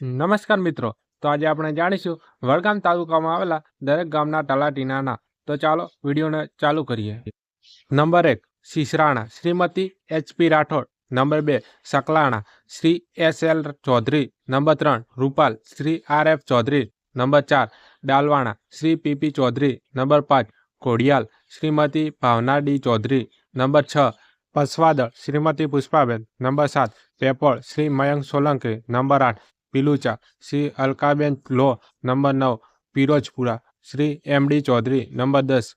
નમસ્કાર મિત્રો. તો આજે આપણે જાણીશું વડગામ તાલુકામાં આવેલા દરેક ગામના તલાટીના નામ તો ચાલો વિડીયોને ચાલુ કરીએ. નંબર એક શિશરાણા શ્રીમતી એચપી રાઠોડ. નંબર બે, Saklana, Shri S L Chaudhary. Number ત્રણ, Rupal, Shri R F Chaudhary. Number ચાર, ડાલવાણા, શ્રી પીપી ચૌધરી. નંબર પાંચ, કોડિયાલ, શ્રીમતી ભાવના ડી ચૌધરી. નંબર છ, પસવાદળ, શ્રીમતી પુષ્પાબેન. નંબર સાત, પેપોળ, શ્રી મયંક સોલંકી. નંબર આઠ પિલુચા શ્રી અલકાબેન લો નંબર નવ Pirojpura Shri M D Chaudhary number દસ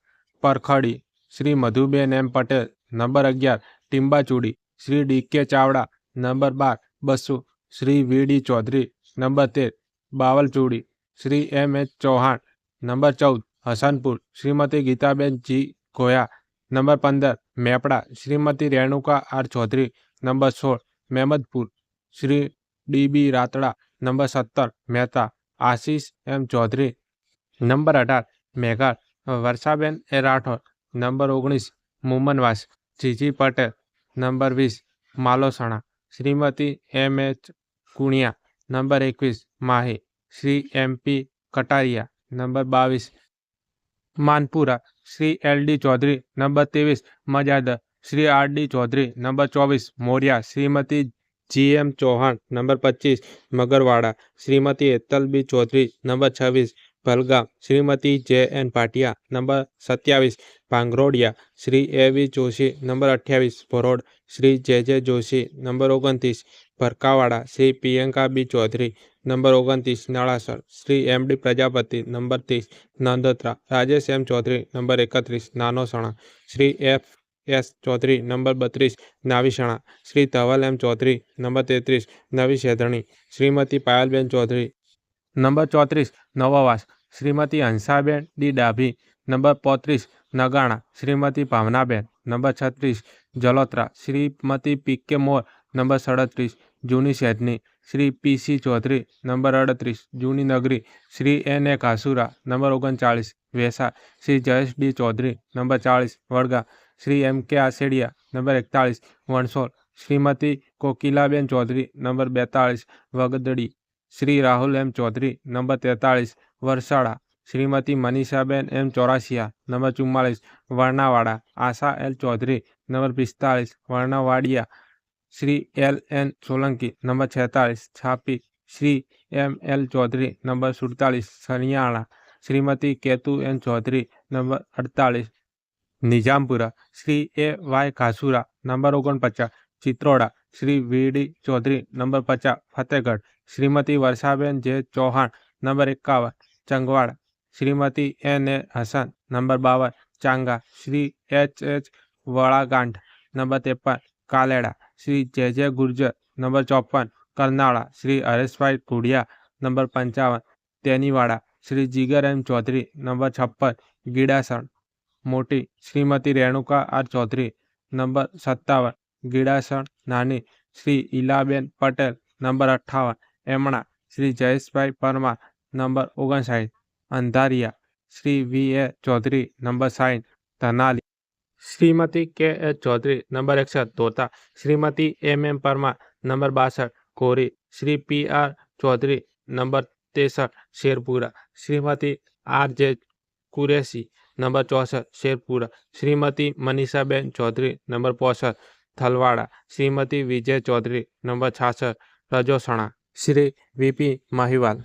પરખડી શ્રી મધુબેન એમ પટેલ નંબર અગિયાર Timbachudi Shri D K Chavda number બાર Baso Shri V D Chaudhary number તેર Bavalchudi Shri M H Chauhan number ચૌદ હસનપુર શ્રીમતી ગીતાબેન જી Goya number પંદર મેપડા Shrimati Renuka R Chaudhary number સોળ મહેમદપુર Shri D બી રાતડા number સત્તર મહેતા આશીષ એમ Chaudhary number અઢાર મેઘાળ વર્ષાબેન એ Rathod number ઓગણીસ Mumanvas જીજી Patel number વીસ Malosana Shrimati M H Kuniya number એકવીસ Mahi Shri M P Kataria number બાવીસ Manpura Shri L D Chaudhary number ત્રેવીસ Majadar Shri R D Chaudhary number ચોવીસ મોરિયા શ્રીમતી જી એમ Chauhan number પચીસ મગરવાડા શ્રીમતી હેતલ બી ચૌધરી નંબર છવ્વીસ Bhalgam Shrimati J N Bhatia number સત્યાવીસ Bhangrodiya Shri A V Joshi number અઠ્યાવીસ Bharod Shri J J Joshi number ઓગણત્રીસ ભરકાવાડા શ્રી પ્રિયંકા બી Chaudhary number ઓગણત્રીસ Nalasar Shri M D Prajapati number ત્રીસ નંદોત્રા રાજેશ એમ Chaudhary number એકત્રીસ નાનોસણા Shri F S Chaudhary number બત્રીસ નાવીસણા શ્રી ધવલ એમ Chaudhary number તેત્રીસ નવી શેધણી શ્રીમતી પાયલબેન ચૌધરી નંબર ચોત્રીસ Navavas Shrimati Hansaben D Dabhi number પોત્રીસ નગાણા Shrimati Bhavnaben number છત્રીસ Jalotra Shrimati P K Mor number સડત્રીસ Juni Shedni Shri P C Chaudhary number અડત્રીસ Juni Nagri Shri N A Ghasura number ઓગણચાળીસ વેસા Shri Jayesh D Chaudhary number ચાળીસ વડગા Shri M K Asediya number એકતાળીસ Vansol Shrimati Kokilaben Chaudhary number બેતાળીસ વગદડી Shri Rahul એમ Chaudhary number તેતાળીસ Varsada Shrimati મનીષાબેન એમ Chorasiya number ચુમ્માલીસ વર્ણાવાડા આશા L Chaudhary number પિસ્તાળીસ Varnavadiya Shri L N Solanki number છેતાળીસ Chhapi Shri M L Chaudhary number સુડતાલીસ સરિયાણા Shrimati Ketu N Chaudhary number અડતાલીસ Nizampura Shri A Y Ghasura number ઓગણપચાસ Chitroda Shri V D Chaudhary number પચાસ ફતેહગઢ શ્રીમતી વર્ષાબેન જે Chauhan number એકાવન Changwada Shrimati N A Hasan number બાવન Changa Shri H H Valaganth number ત્રેપન Kaleda Shri J J Gurjar number ચોપન કરનાળા Shri Hareshbhai કુડિયા number પંચાવન તેનીવાડા શ્રી જીગર એમ Chaudhary number છપ્પન ગીડાસણ મોટી શ્રીમતી રેણુકા આર ચૌધરી, નંબર સત્તાવન, ગીડાસણ, નાની શ્રી ઈલાબેન પટેલ, નંબર અઠ્ઠાવન, એમણા શ્રી જયેશભાઈ પરમાર, નંબર ઓગણસાઠ, Andhariya, Shri V A Chaudhary, number સાઠ Dhanali. Shrimati K H Chaudhary, number એકસઠ, Dhota. Shrimati M M Parmar, number બાસઠ, Kori. Shri P R Chaudhary, number તેસઠ, Sherpura. Shrimati R J Qureshi number ચોસઠ, Sherpura. Shrimati Manishaben Chaudhary, number પોસઠ, Thalwada. Shrimati Vijay Chaudhary, number છાસઠ, Rajosana. Shri VP માહીવાલ.